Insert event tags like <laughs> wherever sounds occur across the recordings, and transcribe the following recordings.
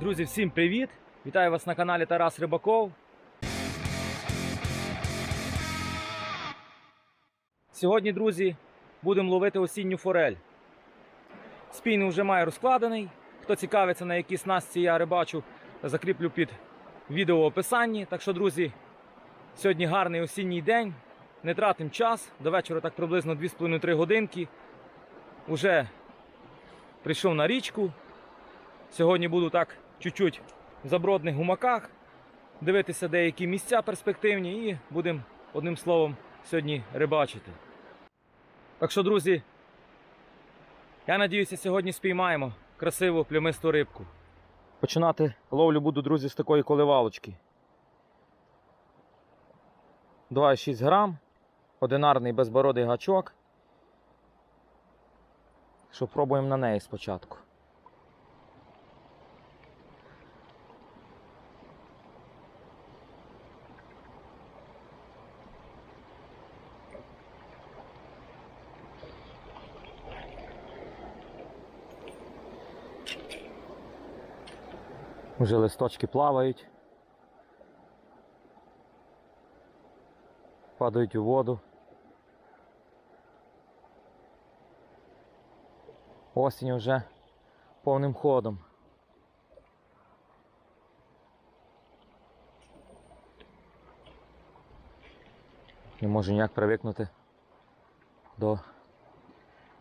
Друзі, всім привіт! Вітаю вас на каналі Тарас Рибаков. Сьогодні, друзі, будемо ловити осінню форель. Спійний вже має розкладений. Хто цікавиться, на якій снасті я рибачу, закріплю під відео в описанні. Так що, друзі, сьогодні гарний осінній день. Не тратимо час. До вечора так приблизно 2,5-3 годинки. Уже прийшов на річку. Сьогодні буду так чуть-чуть в забродних гумаках, дивитися деякі місця перспективні і будемо одним словом сьогодні рибачити. Так що, друзі, я надіюся, сьогодні спіймаємо красиву плямисту рибку. Починати ловлю буду, друзі, з такої коливалочки. 2,6 грам, одинарний безбородий гачок. Що пробуємо на неї спочатку. Уже листочки плавають. Падають у воду. Осінь вже повним ходом. Не можу ніяк привикнути до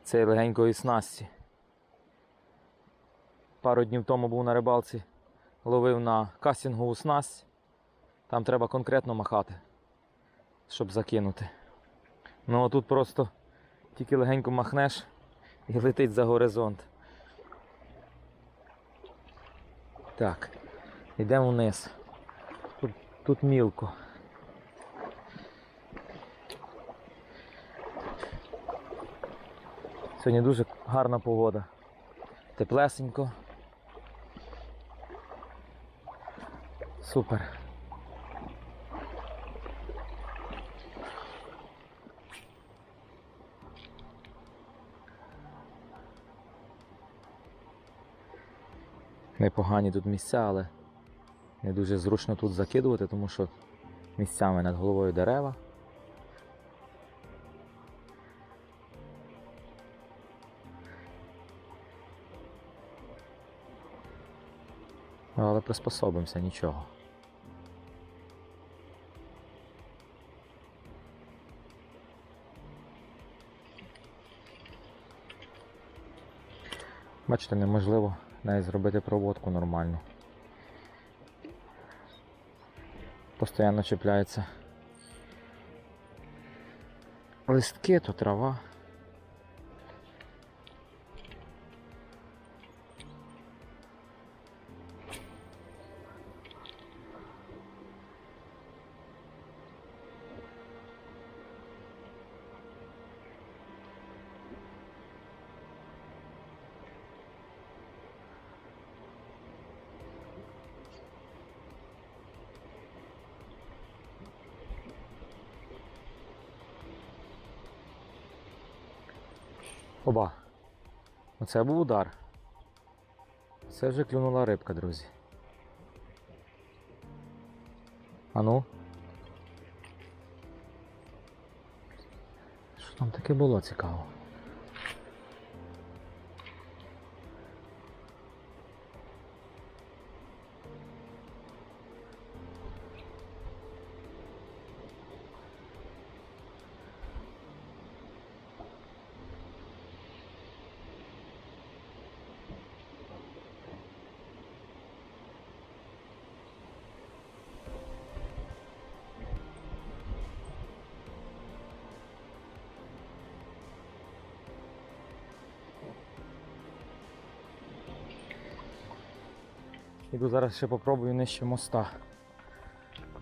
цієї легенької снасті. Пару днів тому був на рибалці, ловив на кастингову снасть. Там треба конкретно махати, щоб закинути. Ну а тут просто тільки легенько махнеш і летить за горизонт. Так, йдемо вниз. Тут, тут мілко. Сьогодні дуже гарна погода. Теплесенько. Супер. Непогані тут місця, але не дуже зручно тут закидувати, тому що місцями над головою дерева. Але приспособимося, нічого. Бачите, неможливо навіть зробити проводку нормальну. Постоянно чіпляються листки, то трава. Оба. Оце був удар. Це вже клюнула рибка, друзі. Ану. Що там таке було цікаво? Іду зараз ще попробую нижче моста.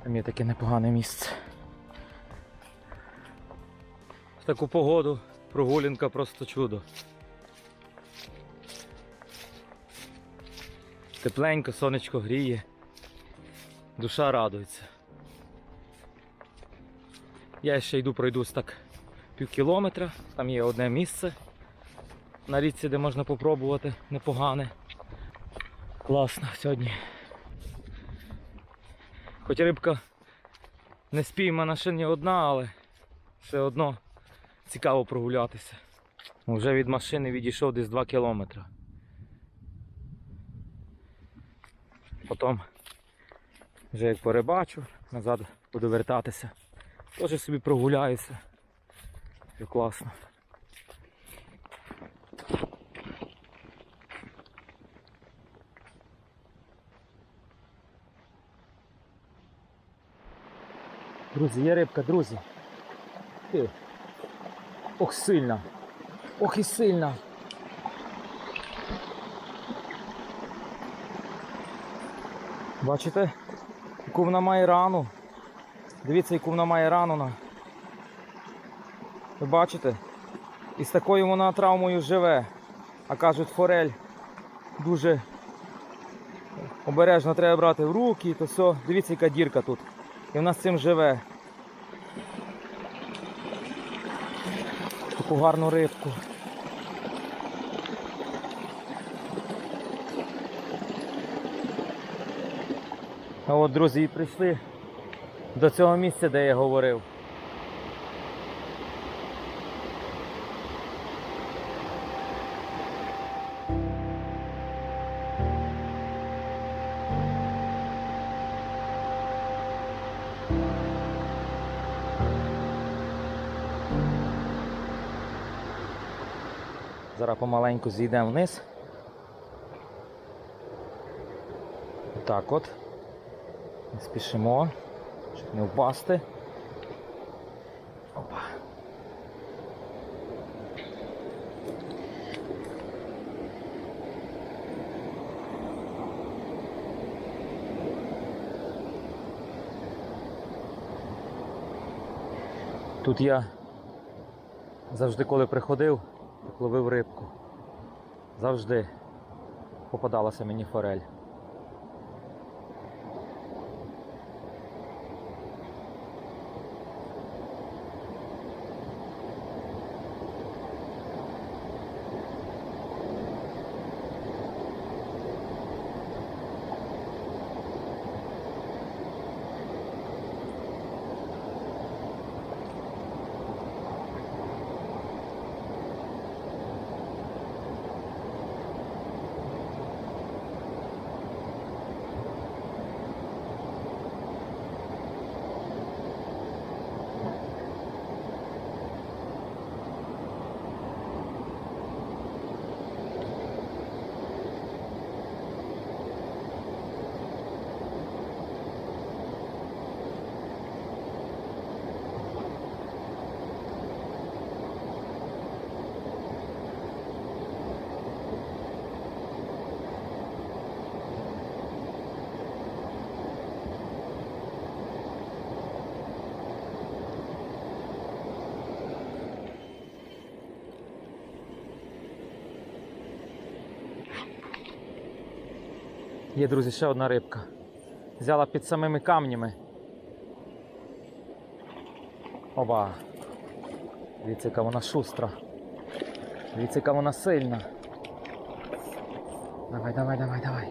Там є таке непогане місце. В таку погоду прогулянка просто чудо. Тепленько, сонечко гріє. Душа радується. Я ще йду пройдусь так пів кілометра, там є одне місце на річці, де можна попробувати непогане. Класно сьогодні. Хоч рибка не спіймана ще ні одна, але все одно цікаво прогулятися. Вже від машини відійшов десь 2 кілометри. Потім вже як порибачу, назад буду вертатися. Теж собі прогуляюся. Все класно. Друзі, є рибка, друзі. Ти. Ох, сильна. Ох і сильна. Бачите, яку вона має рану. Дивіться, яку вона має рану. Ви бачите? І з такою вона травмою живе. А кажуть, форель дуже обережно треба брати в руки, то все. Дивіться, яка дірка тут. І вона з цим живе. Таку гарну рибку. А от, друзі, і прийшли до цього місця, де я говорив. Зараз помаленьку зійдемо вниз. Так от. Спішимо, щоб не впасти. Опа. Тут я завжди, коли приходив, ловив рибку. Завжди попадалася мені форель. Є, друзі, ще одна рибка. Взяла під самими камнями. Оба. Дивіться, яка вона шустра. Дивіться, вона сильна. Давай, давай, давай, давай.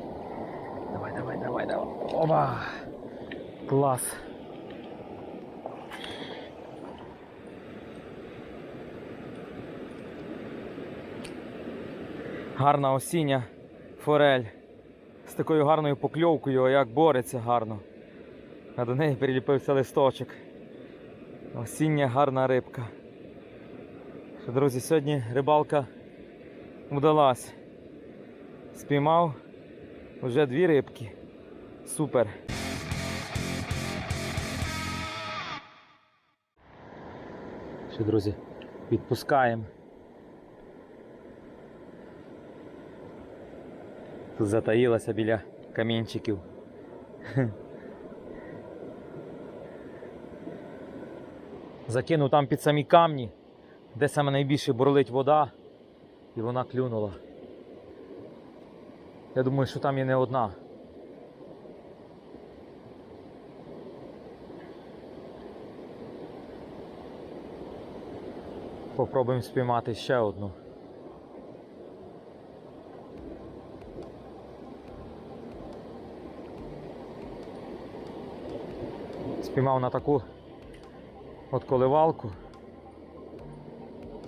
Давай, давай, давай, давай. Оба. Клас. Гарна осіння форель з такою гарною покльовкою, як бореться гарно. А до неї приліпився листочок. Осіння гарна рибка. Друзі, сьогодні рибалка вдалась. Спіймав вже дві рибки. Супер. Що, друзі, відпускаємо. Тут затаїлася біля камінчиків. Закинув там під самі камні, де саме найбільше бурлить вода, і вона клюнула. Я думаю, що там є не одна. Попробуємо спіймати ще одну. Спіймав на таку от коливалку.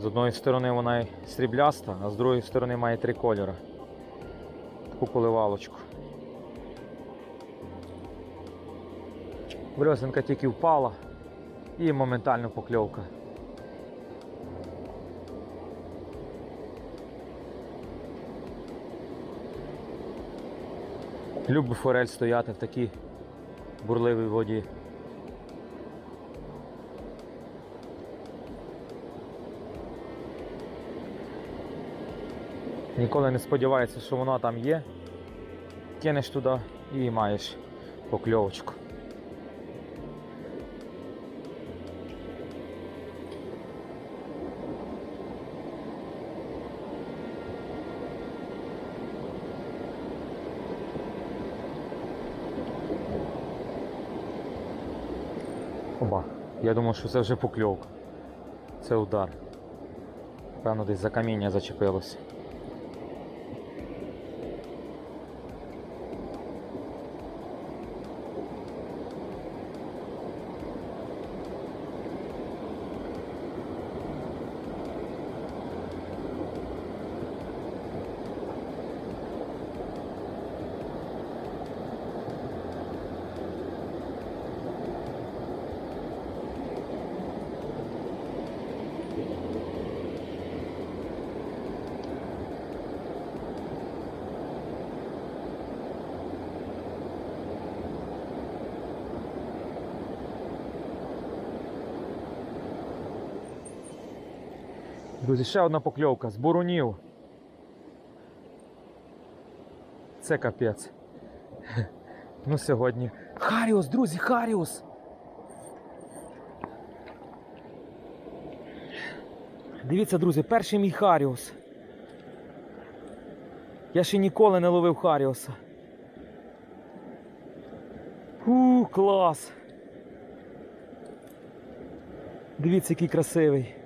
З одної сторони вона срібляста, а з другої сторони має три кольори. Таку коливалочку. Брьосинка тільки впала і моментально покльовка. Любить форель стояти в такій бурливій воді. Ніколи не сподівається, що вона там є. Кинеш туди і маєш покльовочку. Оба. Я думав, що це вже покльовка. Це удар. Певно, десь за каміння зачепилося. Друзі, ще одна покльовка з бурунів. Це капець. <laughs> Ну сьогодні. Харіус, друзі, Харіус! Дивіться, друзі, перший мій Харіус. Я ще ніколи не ловив Харіуса. У, клас! Дивіться, який красивий.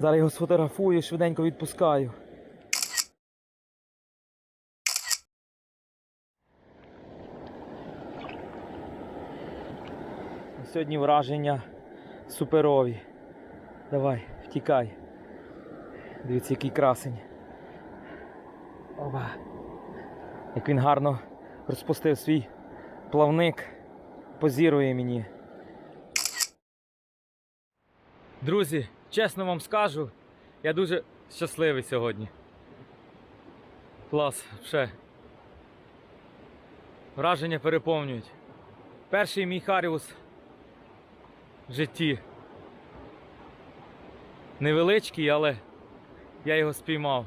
Зараз його сфотографую швиденько відпускаю. Сьогодні враження суперові. Давай, втікай. Дивіться, який красень. Оба. Як він гарно розпустив свій плавник, позірує мені. Друзі, чесно вам скажу, я дуже щасливий сьогодні. Клас, ще. Враження переповнюють. Перший мій Харіус в житті. Невеличкий, але я його спіймав.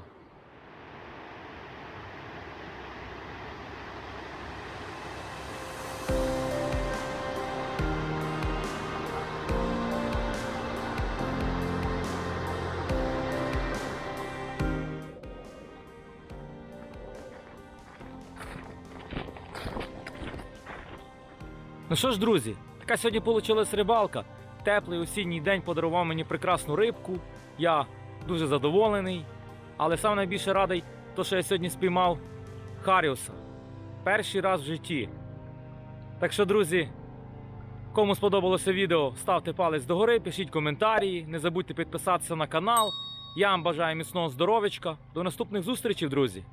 Що ж, друзі, така сьогодні вийшла рибалка. Теплий осінній день подарував мені прекрасну рибку. Я дуже задоволений. Але сам найбільше радий, то, що я сьогодні спіймав Харіуса. Перший раз в житті. Так що, друзі, кому сподобалося відео, ставте палець догори, пишіть коментарі, не забудьте підписатися на канал. Я вам бажаю міцного здоров'ячка. До наступних зустрічей, друзі!